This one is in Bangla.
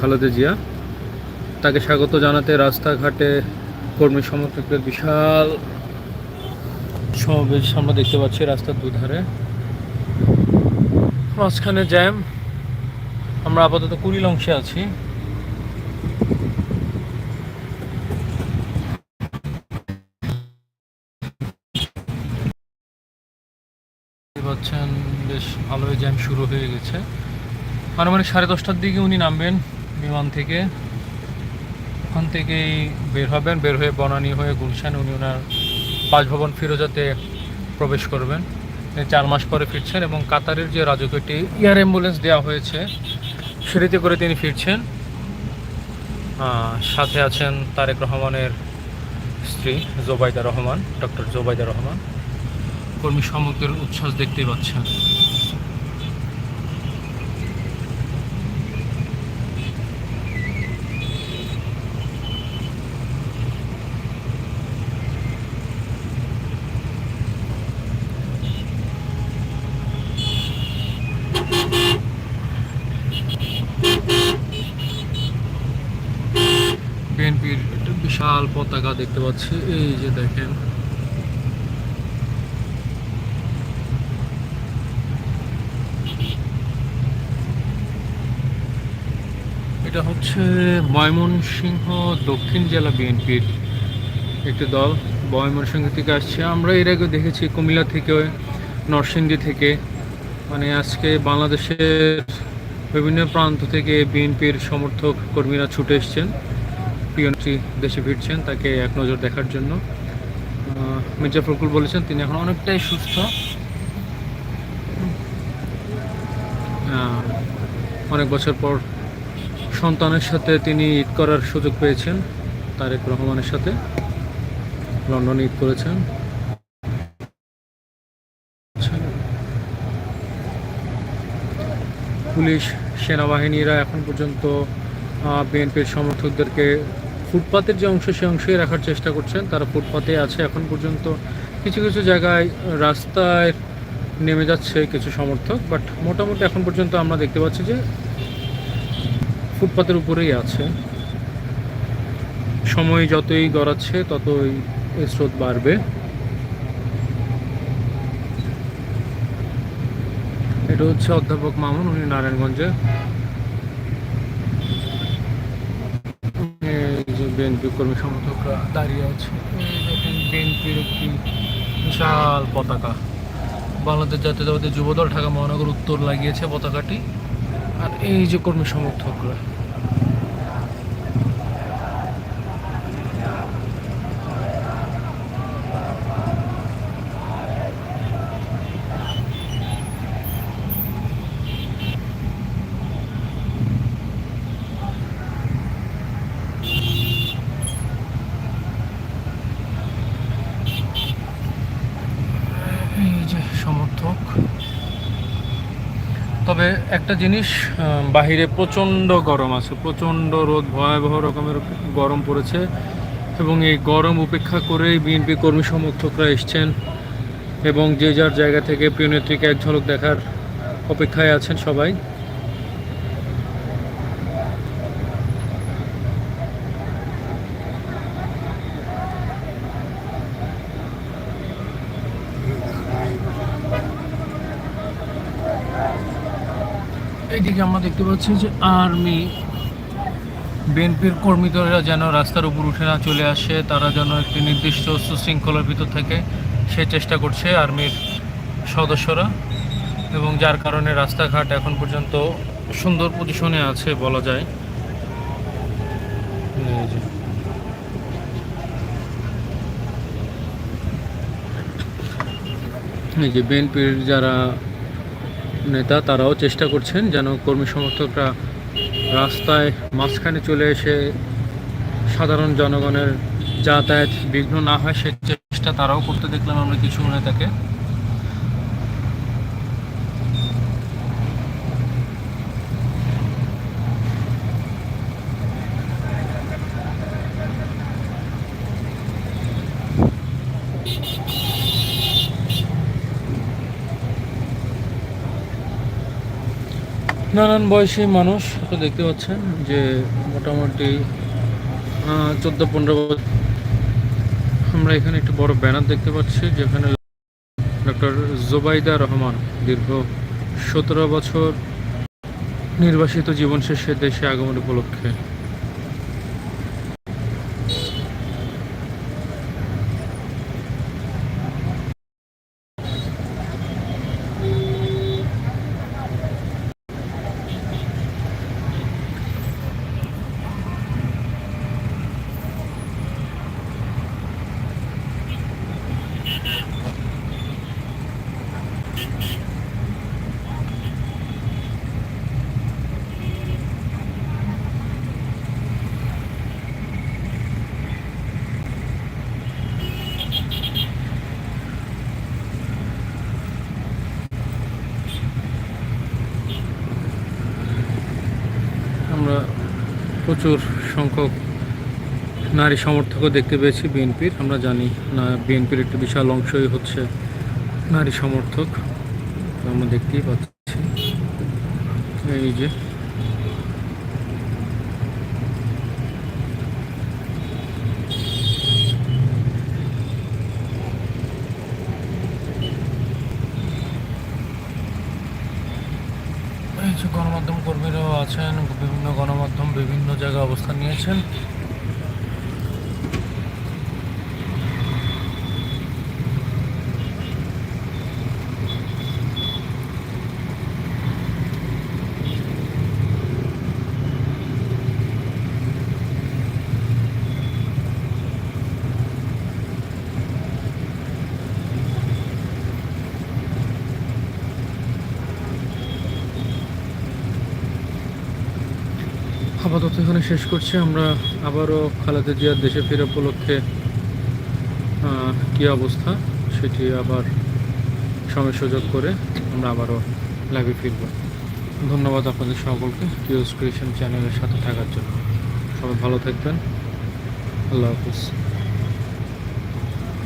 খালেদা জিয়া। তাকে স্বাগত জানাতে রাস্তাঘাটে কর্মী সমর্থকদের বিশাল সমাবেশ আমরা দেখতে পাচ্ছি রাস্তার দুধারে। মাঝখানে জ্যাম। আমরা আপাতত কুড়িল অংশে আছি। পাচ্ছেন, বেশ ভালোই জ্যাম শুরু হয়ে গেছে। আনুমানিক সাড়ে দশটার দিকে উনি নামবেন। বিমান থেকে। ওখান থেকেই বের হবেন, বের হয়ে বনানী হয়ে গুলশান উনি ওনার বাসভবন ফিরোজাতে প্রবেশ করবেন। চার মাস পরে ফিরছেন এবং কাতারের যে রাজকীয়টি এয়ার অ্যাম্বুলেন্স দেওয়া হয়েছে, সেটিতে করে তিনি ফিরছেন। সাথে আছেন তারেক রহমানের স্ত্রী জোবাইদা রহমান, ডক্টর জোবাইদা রহমান। কর্মী সমগ্রের উচ্ছ্বাস দেখতেই পাচ্ছেন বিএনপির একটা বিশাল পতাকা দেখতে পাচ্ছি। এই যে দেখেন। এটা হচ্ছে ময়মনসিংহ দক্ষিণ জেলা বিএনপির একটি দল। ময়মনসিংহ থেকে আসছে। আমরা এর আগে দেখেছি কুমিল্লা থেকে, নরসিংদী থেকে। মানে আজকে বাংলাদেশের বিভিন্ন প্রান্ত থেকে বিএনপির সমর্থক কর্মীরা ছুটে এসছেন। পিএনপি দেশে ফিরছেন তাকে এক নজর দেখার জন্য। মির্জা ফখরুল বলেছেন, তিনি এখন অনেকটাই সুস্থ। অনেক বছর পর সন্তানের সাথে তিনি ঈদ করার সুযোগ পেয়েছেন, তারেক রহমানের সাথে। লন্ডনে ঈদ করেছেন। পুলিশ, সেনাবাহিনীরা এখন পর্যন্ত বিএনপির সমর্থকদেরকে ফুটপাতের যে অংশ, সে অংশে রাখার চেষ্টা করছেন। তারা ফুটপাতে আছে। এখন পর্যন্ত কিছু কিছু জায়গায় রাস্তায় নেমে যাচ্ছে কিছু সমর্থক বাট মোটামুটি এখন পর্যন্ত আমরা দেখতে পাচ্ছি যে ফুটপাতের উপরেই আছে। সময় যতই গড়াচ্ছে, ততই স্রোত বাড়বে। এটা হচ্ছে অধ্যাপক মামুন, উনি নারায়ণগঞ্জে এই যে বিএনপি কর্মী সমর্থকরা দাঁড়িয়ে আছে। বিএনপির একটি বিশাল পতাকা। বাংলাদেশ জাতীয়তাবাদী যুবদল ঢাকা মহানগর উত্তর লাগিয়েছে পতাকাটি। আর এই যে কর্মী সমর্থকরা এই যে সমর্থক তবে একটা জিনিস বাহিরে প্রচণ্ড গরম আছে, প্রচণ্ড রোদ, ভয়াবহ রকমের গরম পড়েছে এবং এই গরম উপেক্ষা করেই বিএনপি কর্মী সমর্থকরা এসছেন এবং যে যার জায়গা থেকে প্রিয় নেত্রীকে এক ঝলক দেখার অপেক্ষায় আছেন সবাই। এইদিকে আমরা দেখতে পাচ্ছি যে আর্মি, বিএনপির কর্মীরা যেন রাস্তার উপর উঠে না চলে আসে, তারা যেন একটি নির্দিষ্ট সুশৃঙ্খলার ভিতর থেকে সে চেষ্টা করছে আর্মির সদস্যরা এবং যার কারণে রাস্তাঘাট এখন পর্যন্ত সুন্দর পজিশনে আছে বলা যায় এই যে। বিএনপির যারা নেতা তারাও চেষ্টা করছেন যেন কর্মী সমর্থকরা রাস্তায় মাঝখানে চলে এসে সাধারণ জনগণের যাতায়াত বিঘ্ন না হয়, সে চেষ্টা তারাও করতে দেখলাম আমরা কিছু নেতাকে। নানান বয়সী মানুষ দেখতে পাচ্ছেন যে মোটামুটি চোদ্দ পনেরো আমরা এখানে একটি বড় ব্যানার দেখতে পাচ্ছি, যেখানে ডক্টর জোবাইদা রহমান দীর্ঘ সতেরো বছর নির্বাসিত জীবন শেষে দেশে আগমন উপলক্ষে আমরা প্রচুর সংখ্যক নারী সমর্থকও দেখতে পেয়েছি বিএনপির। আমরা জানি না, বিএনপির একটি বিশাল অংশই হচ্ছে নারী সমর্থক। আমরা দেখতেই পাচ্ছি। এই যে যে গণমাধ্যম কর্মীরাও আছেন বিভিন্ন গণমাধ্যম বিভিন্ন জায়গায় অবস্থান নিয়েছেন। আপাতত এখানে শেষ করছি। আমরা আবারও খালেদা জিয়ার দেশে ফেরা উপলক্ষে কী অবস্থা সেটি আবার সময় সুযোগ করে আমরা আবারও লাইভে ফিরব। ধন্যবাদ আপনাদের সকলকে কিউস ক্রিয়েশন চ্যানেলের সাথে থাকার জন্য। সবাই ভালো থাকবেন। আল্লাহ হাফিজ।